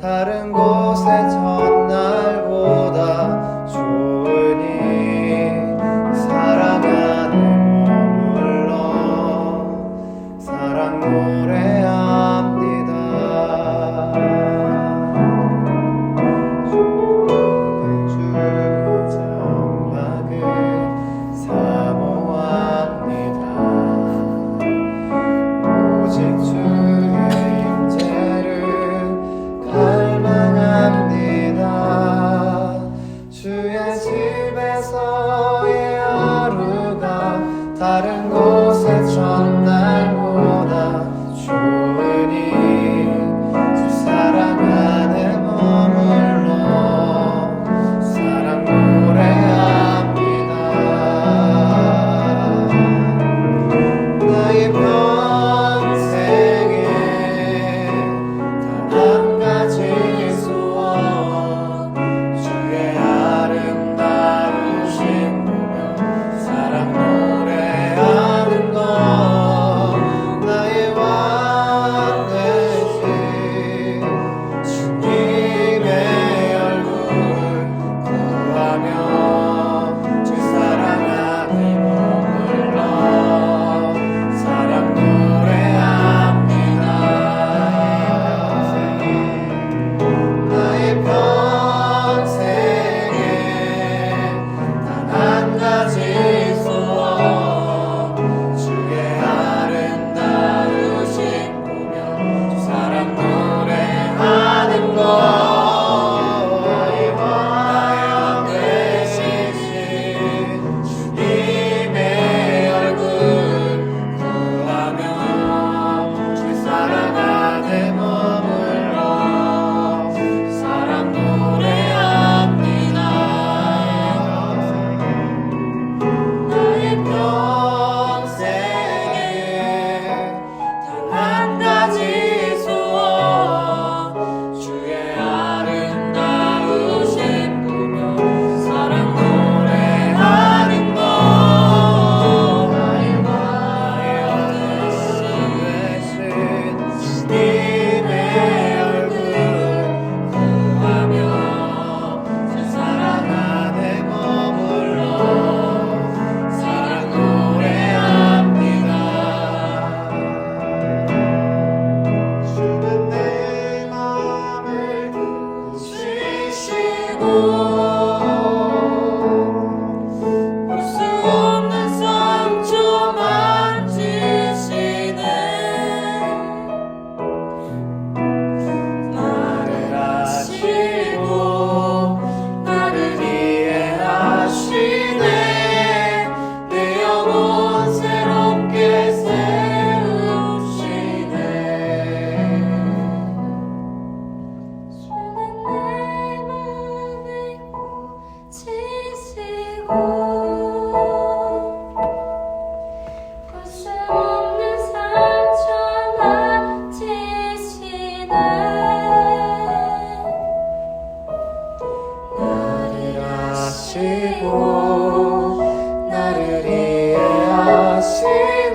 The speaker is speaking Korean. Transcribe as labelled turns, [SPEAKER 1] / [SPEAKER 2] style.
[SPEAKER 1] 다른 곳에 전 corazón. amor. see.